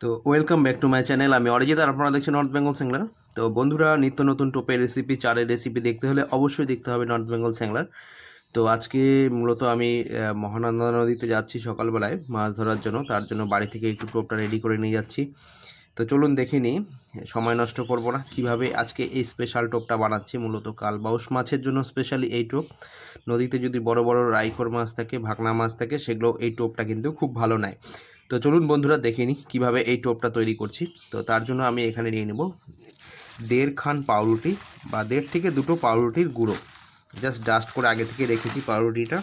তো welcome back to my channel আমি অরিজিৎ আর আপনারা দেখছেন নর্থ বেঙ্গল স্যাংলার তো বন্ধুরা, নিত্য নতুন টোপের রেসিপি চারের রেসিপি দেখতে হলে অবশ্যই দেখতে হবে নর্থ বেঙ্গল স্যাংলার তো আজকে মূলত আমি মহানন্দা নদীতে যাচ্ছি সকালবেলায় মাছ ধরার জন্য। তার জন্য বাড়ি থেকে একটু টোপটা রেডি করে নিয়ে যাচ্ছি। তো চলুন দেখে নিই, সময় নষ্ট করব না। কীভাবে আজকে এই স্পেশাল টোপটা বানাচ্ছি, মূলত কালবাউস মাছের জন্য স্পেশালি এই টোপ। নদীতে যদি বড় বড় রাইখোর মাছ থাকে ভাকনা মাছ থাকে, সেগুলো এই টোপটা কিন্তু খুব ভালো নেয়। তো চলুন বন্ধুরা দেখে নিই কীভাবে এই টোপটা তৈরি করছি। তো তার জন্য আমি এখানে নিয়ে নেব দেড় খান পাউরুটি বা দেড় থেকে দুটো পাউরুটির গুঁড়ো। জাস্ট ডাস্ট করে আগে থেকে রেখেছি পাউরুটিটা।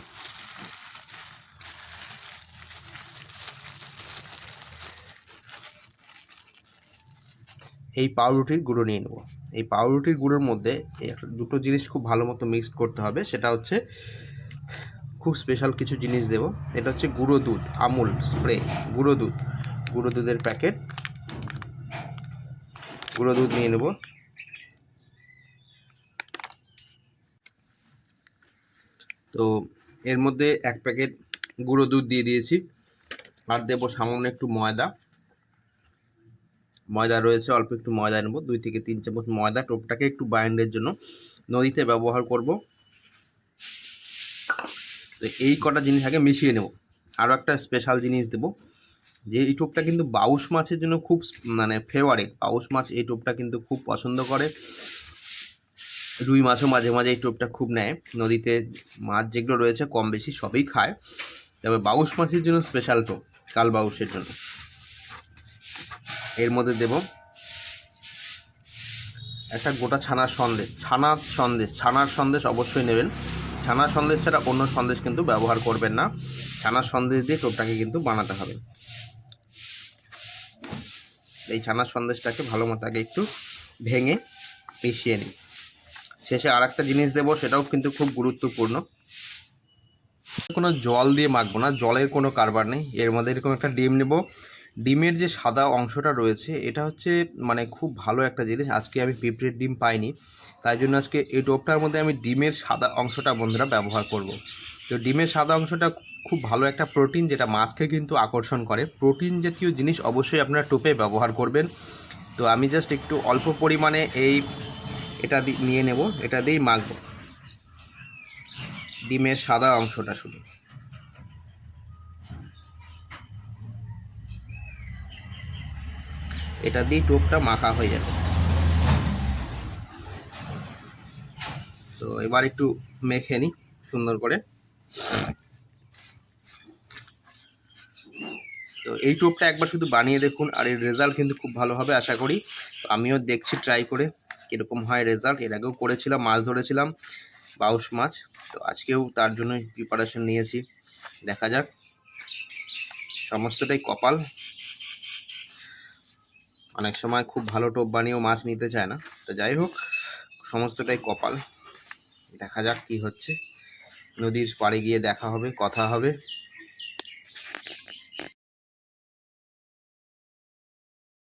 এই পাউরুটির গুঁড়ো নিয়ে নেব। এই পাউরুটির গুঁড়োর মধ্যে দুটো জিনিস খুব ভালো মতো মিক্সড করতে হবে। সেটা হচ্ছে খুব স্পেশাল কিছু জিনিস দেব। এটা হচ্ছে গুঁড়ো দুধ, আমুল স্প্রে গুঁড়ো দুধ। গুঁড়ো দুধের প্যাকেট গুঁড়ো দুধ নিয়ে নেব। তো এর মধ্যে এক প্যাকেট গুঁড়ো দুধ দিয়ে দিয়েছি। আর দেবো সামান্য একটু ময়দা। ময়দা রয়েছে, অল্প একটু ময়দা নেব। দুই থেকে তিন চামচ ময়দা টোপটাকে একটু বাইন্ডের জন্য। নদীতে ব্যবহার করব। তো এই কটা জিনিস আগে মিশিয়ে নেব। আরও একটা স্পেশাল জিনিস দেব যে এই টোপটা কিন্তু বাউশ মাছের জন্য খুব মানে ফেভারিট বাউশ মাছ এই টোপটা কিন্তু খুব পছন্দ করে। রুই মাছও মাঝে মাঝে এই টোপটা খুব নেয়। নদীতে মাছ যেগুলো রয়েছে কম বেশি সবই খায়। তবে বাউশ মাছের জন্য স্পেশাল টোপ, কাল বাউশের জন্য। এর মধ্যে দেব একটা গোটা ছানার সন্দেশ। ছানার সন্দেশ ছানার সন্দেশ অবশ্যই নেবেন। ছানার সন্দেশ ছাড়া অন্য সন্দেশ কিন্তু ব্যবহার করবেন না। ছানার সন্দেশ দিয়ে টোপটাকে কিন্তু বানাতে হবে। এই ছানার সন্দেশটাকে ভালো মতো আগে একটু ভেঙে মিশিয়ে নিই। শেষে আর একটা জিনিস দেবো, সেটাও কিন্তু খুব গুরুত্বপূর্ণ। কোনো জল দিয়ে মাখবো না, জলের কোনো কারবার নেই। এর মধ্যে এরকম একটা ডিম নেব ডিমের যে সাদা অংশটা রয়েছে, এটা হচ্ছে মানে খুব ভালো একটা জিনিস। আজকে আমি পিঁপড়ের ডিম পাইনি, তাই জন্য আজকে এই টোপটার মধ্যে আমি ডিমের সাদা অংশটা বন্ধুরা ব্যবহার করব। তো ডিমের সাদা অংশটা খুব ভালো একটা প্রোটিন, যেটা মাছকে কিন্তু আকর্ষণ করে। প্রোটিন জাতীয় জিনিস অবশ্যই আপনারা টোপে ব্যবহার করবেন। তো আমি জাস্ট একটু অল্প পরিমাণে এই এটা নিয়ে নেব। এটা দিয়েই মাখবো। ডিমের সাদা অংশটা শুধু। এটা দিয়ে টোপটা মাখা হয়ে যাবে। তো এবার একটু মেখে নিই সুন্দর করে। তো এই টোপটা একবার শুধু বানিয়ে দেখুন আর এর রেজাল্ট কিন্তু খুব ভালো হবে আশা করি। আমিও দেখছি ট্রাই করে কীরকম হয় রেজাল্ট এর আগেও করেছিলাম, মাছ ধরেছিলাম, বাউশ মাছ। তো আজকেও তার জন্য প্রিপারেশন নিয়েছি। দেখা যাক। সমস্তটাই কপাল। অনেক সময় খুব ভালো টোপ বানিয়েও মাছ নিতে চায় না। তো যাই হোক, সমস্তটাই কপাল। দেখা যাক কি হচ্ছে। নদীর পাড়ে গিয়ে দেখা হবে, কথা হবে।